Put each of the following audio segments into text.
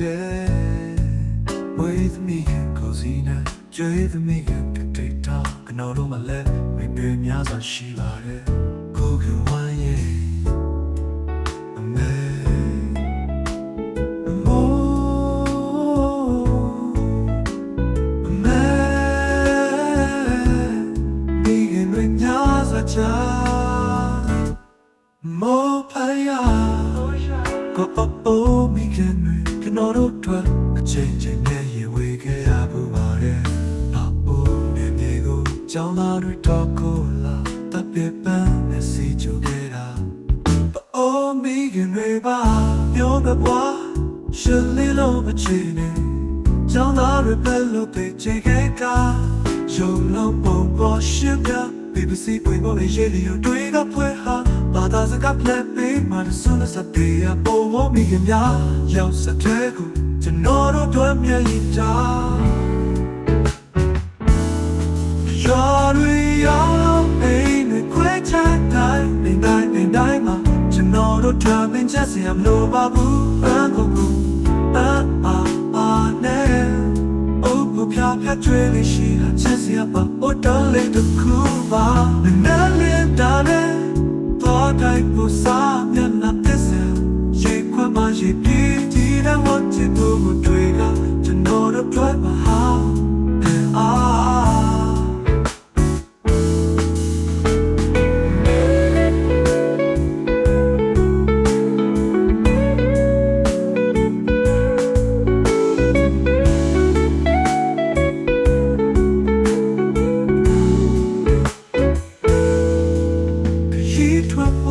တယ်ဝေးသမီးကကိုစီနာကျွေးသမီးကတိတ်တာကနော်တို့မလဲမိတွေများစွာရှိပါတယ်ကိုကဝမ်းရဲ့အမေမိုးအမေမိခင်တွေများစွာချာမိုး ကိုကြောင်းသားတွေတော့ကိုလာတပ်ပြပန်းနဲ့စီချိုခဲ့တာ။ပိုးမိခင်တွေပါပြောမပွားရှယ်လီလုံးမချင်နဲ့ကြောင်းသားတွေပဲလို့ပေချေခဲ့တာ။ရုံလုံးပုံပေါ်ရှင်းပြ BBC ပွင့်ပေါ်ရေးရတွေ့ကဖွဲဟာဘာသာစကားလက်ပေးမှဆွမ်းစတဲ့ရပေါ်ဝမိခင်များရောက်စတဲ့ကိုကျွန်တော်တို့တွေ့မြင်ရ ကျွန်တော်တို့တွေ့မြင်ချက်စရာမလိုပါဘူးဘန်ကိုဘူးအာအာအာနဲ့အိုးဘပြပြကျွေးလေးရှိတာချက်စရာပါအိုးတော်လေးတစ်ခုပါနားလည်တာနဲ့တော့တိုင်းပူစားမျက်နှာသစ္စာရေခွမ်းမရေပြေးကြည့်တဲ့ဝတ်ချစ်သူကို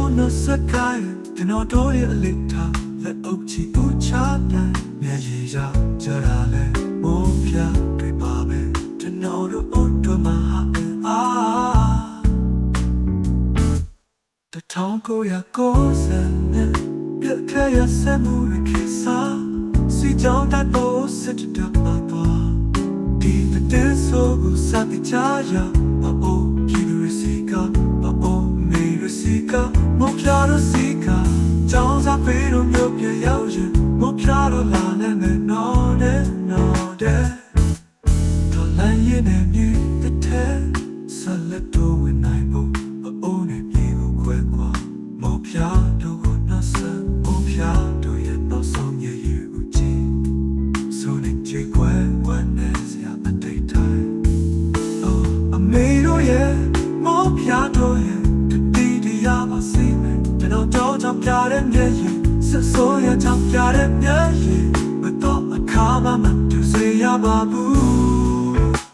trap on the sky ကျွန်တော်တို့ရဲ့အလေးထားလက်အုပ်ချီဦးချတိုင်းမျက်ရည်ရကြတာလဲမိုးပြတွေ့ပါမယ်ကျွန်တော်တို့အုတ်တော်မှာအာတထောင်ကိုရကိုစံနဲ့ပြတ်ခဲရစမှုရခေစားစီ လည်းရင်နဲ့မြည်တဲ့ဆက်လက်တော့ဝင်နိုင်ဖို့အိုးနဲ့ပြေကိုခွဲကွာမောပြတော့ကိုနှဆန်မောပြတော့ရဲ့တော့ဆောင်ရည်ဦးကြည့် So nên chỉ quen quen nên sẽ bắt tay tay Oh, a me do ye, mo pia do ကျွန်တော်တော့ချောင်ပြတဲ့မျက်ရည်ဆက်စိုးရချောင်ပြတဲ့မျက်ရည်မတော့အခါမှမတူစေရပါဘူး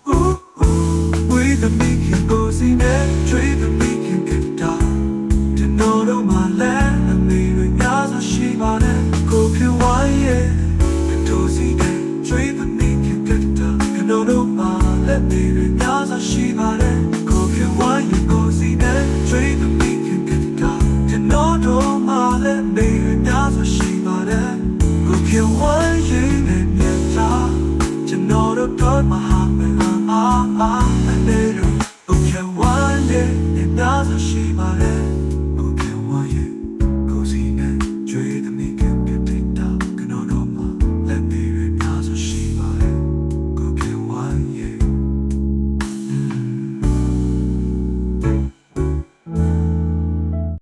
Ooh ooh we the making go see me trade the making get down ကျွန်တော်တို့မှလည်းအမေတွေများဆိုရှိပါနဲ့ကိုပြဝိုင်းရဲ့မတူစေတဲ့ trade the making get down ကျွန်တော်တို့မှလည်းအမေတွေများဆိုရှိပါ Dot, my heart, my heart, my heart, my heart,